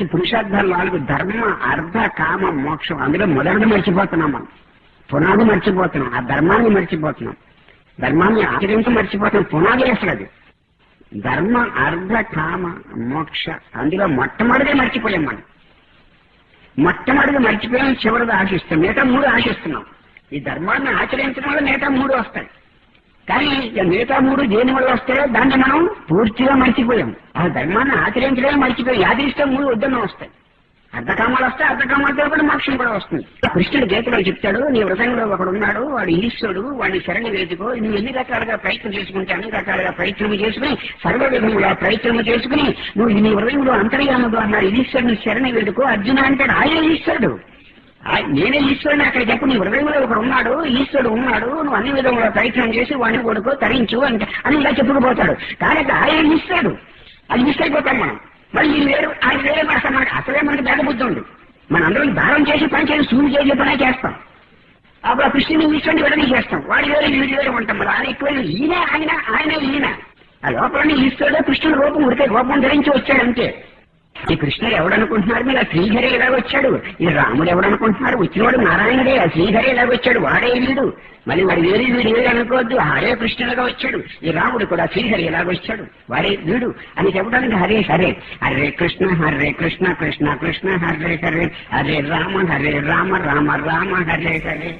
ఈ పురుషార్థాలు నాలుగు ధర్మ అర్ధ కామ మోక్షం. అందులో మొదటిని మర్చిపోతున్నాం మనం. పునాది మర్చిపోతున్నాం. ఆ ధర్మాన్ని మర్చిపోతున్నాం. ధర్మాన్ని ఆచరించి మర్చిపోతున్నాం. పునాది అసలు అది. ధర్మ అర్ధ కామ మోక్ష. అందులో మొట్టమొదటి మర్చిపోయాం మనం. మొట్టమొదటి మర్చిపోయాం చివరిది ఆశిస్తాం మిగతా మూడు ఆశిస్తున్నాం. ఈ ధర్మాన్ని ఆచరించడం వల్ల మిగతా మూడు వస్తాయి. కానీ మిగతా మూడు దేని వల్ల వస్తాయో దాన్ని మనం పూర్తిగా మర్చిపోయాం. ఆ ధర్మాన్ని ఆచరించడమే మర్చిపోయాం యాదిష్టం మూడు వద్దన్న వస్తాయి. అర్ధకామాలు వస్తే అర్ధకామాలతో కూడా మోక్షం కూడా వస్తుంది. కృష్ణుడు గీతలో చెప్తాడు నీ వృతంలో ఒకడు ఉన్నాడు వాడు ఈశ్వరుడు వాడిని శరణి వేసుకో నువ్వు ఎన్ని రకాలుగా ప్రయత్నం చేసుకుంటే అన్ని రకాలుగా ప్రయత్నం చేసుకుని సర్వ విధముగా ప్రయత్నం చేసుకుని నువ్వు నీ హృదయంలో అంతర్యామదు అన్నాడు ఈశ్వరుని శరణి వేడుకో అర్జున అంటాడు ఆయన ఈశ్వరుడు. నేనే ఈశ్వరుని అక్కడ చెప్పు నీ హృదయంలో ఒకడు ఉన్నాడు ఈశ్వరుడు ఉన్నాడు నువ్వు అన్ని విధంగా ప్రయత్నం చేసి వాడిని కొడుకు తరించు అంటే అని ఇలా చెప్పుకుపోతాడు. కానీ ఆయన ఈశ్వరుడు. అది మిస్ అయిపోతాం మనం. మరి ఇది వేరు ఆయన వేరే అసలు మనకి అసలే మనకి పేద బుద్ధి ఉంది. మనందరం దానం చేసి పని చేసి సూర్యుడు చేసే పనే చేస్తాం. అప్పుడు ఆ కృష్ణుని ఈశ్వరుని విడని చేస్తాం వాడి వేరే వీడి వేరే ఉంటాం. మరి ఆయన ఎక్కువ ఈయన ఆయన ఆయన ఈయన. ఆ లోపలని ఈశ్వరుడు కృష్ణుని రూపం ఉడితే రూపం ధరించి వచ్చాడు అంతే. ఈ కృష్ణుడు ఎవడనుకుంటున్నారు? మీరు ఆ శ్రీహరి ఎలా వచ్చాడు. ఈ రాముడు ఎవడనుకుంటున్నారు? వచ్చినవాడు నారాయణుడే ఆ శ్రీహరి ఎలా వచ్చాడు. వాడే వీడు. మళ్ళీ వాడు వేరే వీడు వేరే అనుకోవద్దు. హరే కృష్ణుడుగా వచ్చాడు. ఈ రాముడు కూడా శ్రీహరి ఎలాగ వచ్చాడు. వాడే వీడు. అని చెప్పడానికి హరే హరే. హరే కృష్ణ హరే కృష్ణ కృష్ణ కృష్ణ హరే హరే. హరే రామ హరే రామ రామ రామ హరే హరే.